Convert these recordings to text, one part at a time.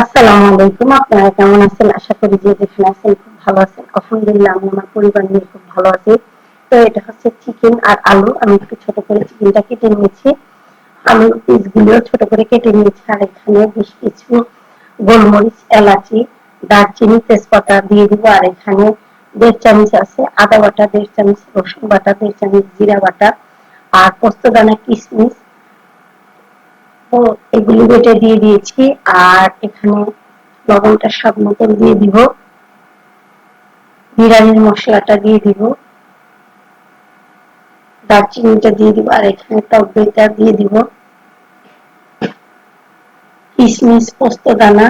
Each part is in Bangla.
আসসালামু আলাইকুম। আপনারা কেমন আছেন? আশা করি যে যেখানে আছেন খুব ভালো আছেন। আলহামদুলিল্লাহ, আমি আমার পরিবার নিয়ে খুব ভালো আছি। তো এটা হচ্ছে চিকেন আর আলু। আমি একটু ছোট করে চিকেনটা কেটে নিয়েছি। আলু পিসগুলো ছোট করে কেটে নিয়েছি। আর এখানে বেশ কিছু গোলমরিচ, এলাচি, দারচিনি, তেজপাতা দিয়ে দিব। আর এখানে দেড় চামচ আছে আদা বাটা, দেড় চামচ রসুন বাটা, দেড় চামচ জিরা বাটা, আর পোস্তদানা কিশমিশ তো এগুলি বেটে দিয়ে দিয়েছি আর এখানে লবণটা স্বাদ মতন দিয়ে দিব। বিরিয়ানির মশলাটা দিয়ে দিব। দারচিনিটা দিয়ে দিব আর এখানে টক দইটা দিয়ে দিব। কিশমিশ পোস্ত, দানা,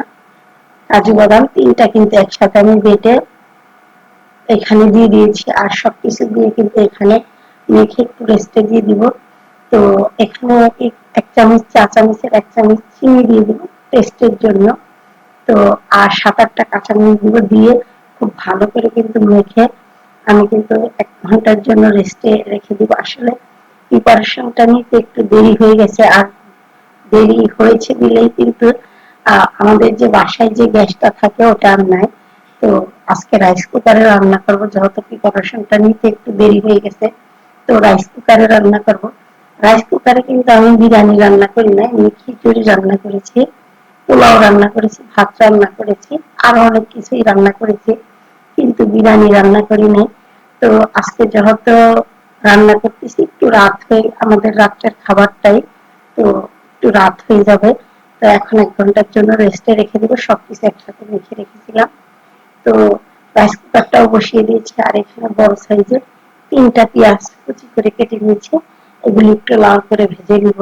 কাজু বাদাম তিনটা কিন্তু একসাথে আমি বেটে এখানে দিয়ে দিয়েছি। আর সবকিছু দিয়ে কিন্তু এখানে মেখে একটু রেস্টে দিয়ে দিব। তো এখানে এক চামচ, চা চামচের এক চামচ চিনি দিয়ে দিব টেস্টের জন্য। তো আর সাত আটটা কাঁচামরিচ দিব দিয়ে খুব ভালো করে কিন্তু মেখে আমি কিন্তু এক ঘণ্টার জন্য রেস্টে রেখে দিব। আসলে প্রিপারেশনটা নিতে একটু দেরি হয়ে গেছে আর দেরি হয়েছে দিলেই কিন্তু আমাদের যে বাসায় যে গ্যাসটা থাকে ওটা আর নাই। তো আজকে রাইস কুকারে রান্না করব, যেহেতু প্রিপারেশনটা নিতে একটু দেরি হয়ে গেছে, তো রাইস কুকারে রান্না করব। রাইস কুকারে কিন্তু আমি বিরিয়ানি রান্না করি না আমি খিচুড়ি রান্না করেছি, পোলাও রান্না করেছি, ভাত রান্না করেছি, আরও অনেক কিছুই রান্না করেছি, কিন্তু বিরিয়ানি রান্না করি নাই। তো আজকে যেহেতু রান্না করতেছি, একটু রাত হয়ে, আমাদের রাত্রের খাবারটাই তো একটু রাত হয়ে যাবে। তো এখন এক ঘণ্টার জন্য রেস্টে রেখে দেবো, সবকিছু একসাথে মেখে রেখেছিলাম। তো রাইস কুকারটাও বসিয়ে দিয়েছি, আর এখানে বড় সাইজের তিনটা পেঁয়াজ কুচি করে কেটে নিয়েছি। এগুলি একটু লাল করে ভেজে নিব।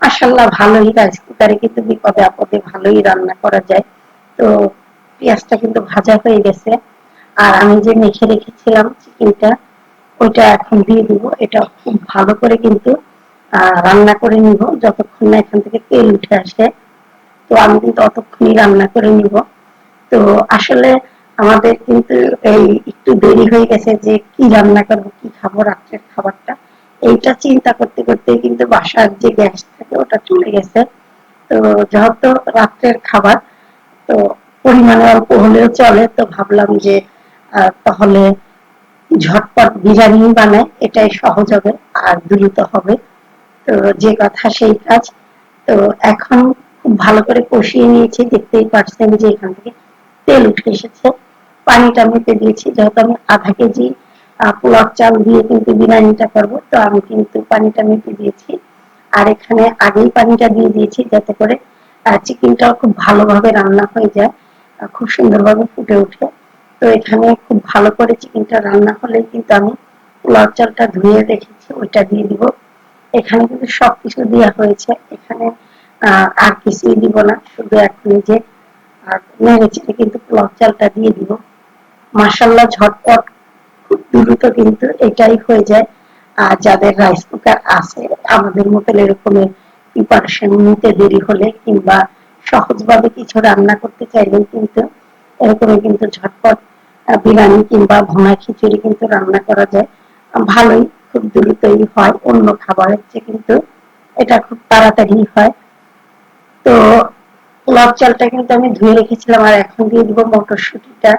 মাসাল্লাহ ভালোই রাইস কুকারে কিন্তু বিপদে আপদে ভালোই রান্না করা যায়। তো পেঁয়াজটা কিন্তু ভাজা হয়ে গেছে। আর আমি যে মেখে রেখেছিলাম চিকেনটা, ওইটা এখন দিয়ে দিব। এটা খুব ভালো করে কিন্তু রান্না করে নিব। যতক্ষণ না এখান থেকে তেল উঠে আসে, তো আমি কিন্তু অতক্ষণই রান্না করে নিব। তো আসলে আমাদের কিন্তু এই একটু দেরি হয়ে গেছে যে কি রান্না করব, কি খাব রাত্রের খাবারটা। এইটা চিন্তা করতে করতে কিন্তু বাসার যে গ্যাস থাকে, ওটা চলে গেছে। তো যেহেতু রাত্রের খাবার, তো পরিমাণে অল্প হলেও চলে। তো ভাবলাম যে তাহলে ঝটপট বিরিয়ানি বানায় এটাই সহজ হবে, আর দ্রুত হবে। তো যে কথা সেই কাজ। তো এখন খুব ভালো করে কষিয়ে নিয়েছি, দেখতেই পারছেন যে এখান থেকে তেল উঠে এসেছে। পানিটা মেপে দিয়েছি, যেহেতু আমি আধা কেজি পোলাও চাল দিয়ে কিন্তু বিরিয়ানিটা করব। তো আমি কিন্তু পানিটা মেপে দিয়েছি। আর এখানে আগেই পানিটা দিয়ে দিয়েছি যাতে করে চিকেনটাও খুব ভালোভাবে রান্না হয়ে যায় খুব সুন্দরভাবে ফুটে ওঠে। তো এখানে খুব ভালো করে চিকেনটা রান্না হলে কিন্তু আমি পোলাও চালটা ধুয়ে রেখেছি, ওইটা দিয়ে দিব। এখানে কিন্তু সবকিছু দেওয়া হয়েছে। এখানে আর কিছুই দিব না। শুধু এখন যে নেড়ে কিন্তু পোলাও চালটা দিয়ে দিব। মাসাল্লাহ ঝটপট দ্রুত কিন্তু এটাই হয়ে যায়। আর যাদের রাইস কুকার আছে, আমাদের মতো এরকমের প্রিপারেশন নিতে দেরি হলে কিংবা সহজভাবে কিছু রান্না করতে চাইলেও কিন্তু এরকম কিন্তু ঝটপট বিরিয়ানি কিংবা ভোনা খিচুড়ি কিন্তু রান্না করা যায়। ভালোই, খুব দ্রুতই হয়, অন্য খাবারের চেয়ে কিন্তু এটা খুব তাড়াতাড়ি হয়। তো পোলাও চালটা কিন্তু আমি ধুয়ে রেখেছিলাম আর এখন দিয়ে দিব মটরশুটিটা।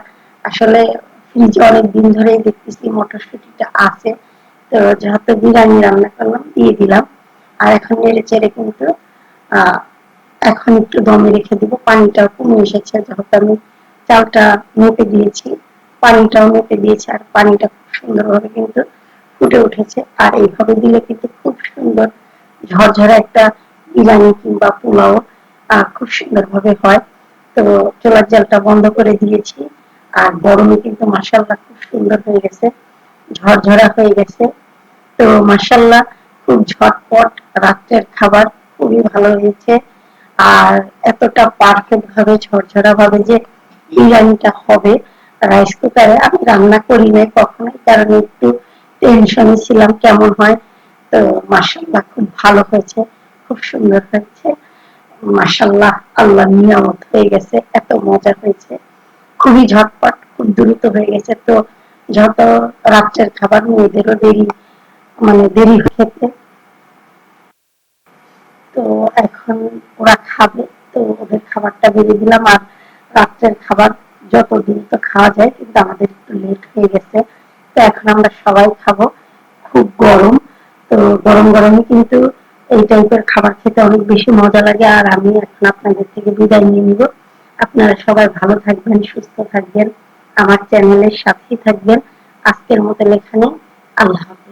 আসলে ফ্রিজে অনেক দিন ধরে দেখতেছি মটরশুটিটা আছে। তো যেহেতু বিরিয়ানি রান্না করলাম, দিয়ে দিলাম। আর এখন নেড়ে চেড়ে কিন্তু এখন একটু দমে রেখে দিব। পানিটাও কমে এসেছে, যেহেতু আমি চালটা মেপে দিয়েছি। পানিটাও মেপে দিয়েছি আর পানিটা খুব সুন্দরভাবে কিন্তু ফুটে উঠেছে। আর এইভাবে দিলে কিন্তু খুব সুন্দর ঝরঝরা একটা বিরিয়ানি কিংবা পোলাও খুব সুন্দরভাবে হয়। তো চোলার জালটা বন্ধ করে দিয়েছি। আর গরমে কিন্তু মাসাল্লাহ খুব সুন্দর হয়ে গেছে, ঝরঝরা হয়ে গেছে। তো মাসাল্লাহ খুব ঝটপট রাত্রের খাবার খুবই ভালো হয়েছে। আর এতটা পারফেক্ট ভাবে, ঝরঝরা ভাবে যে বিরিয়ানিটা হবে রাইস কুকারে আমি রান্না করি নাই কখনোই, কারণ একটু টেনশনে ছিলাম কেমন হয়। তো মাসাল্লাহ খুব ভালো হয়েছে, খুব সুন্দর হয়েছে। মাসাল্লাহ আল্লাহ নিয়ামত হয়ে গেছে, এত মজা হয়েছে। খুবই ঝটপট, খুব দ্রুত হয়ে গেছে। তো যত রাত্রের খাবার মেয়েদেরও দেরি মানে দেরি খেতে তো এখন ওরা খাবে, তো ওদের খাবারটা বেড়ে দিলাম। আর রাত্রের খাবার যত দ্রুত খাওয়া যায়, কিন্তু আমাদের একটু লেট হয়ে গেছে। তো এখন আমরা সবাই খাব। খুব গরম। তো গরম গরমই কিন্তু এই টাইপের খাবার খেতে অনেক বেশি মজা লাগে। আর আমি এখন আপনাদের থেকে বিদায় নিয়ে নিব। আপনারা সবাই ভালো থাকবেন, সুস্থ থাকবেন। আমার চ্যানেলের সাথেই থাকবেন। আজকের মতো এখানে আল্লাহ হাফেজ।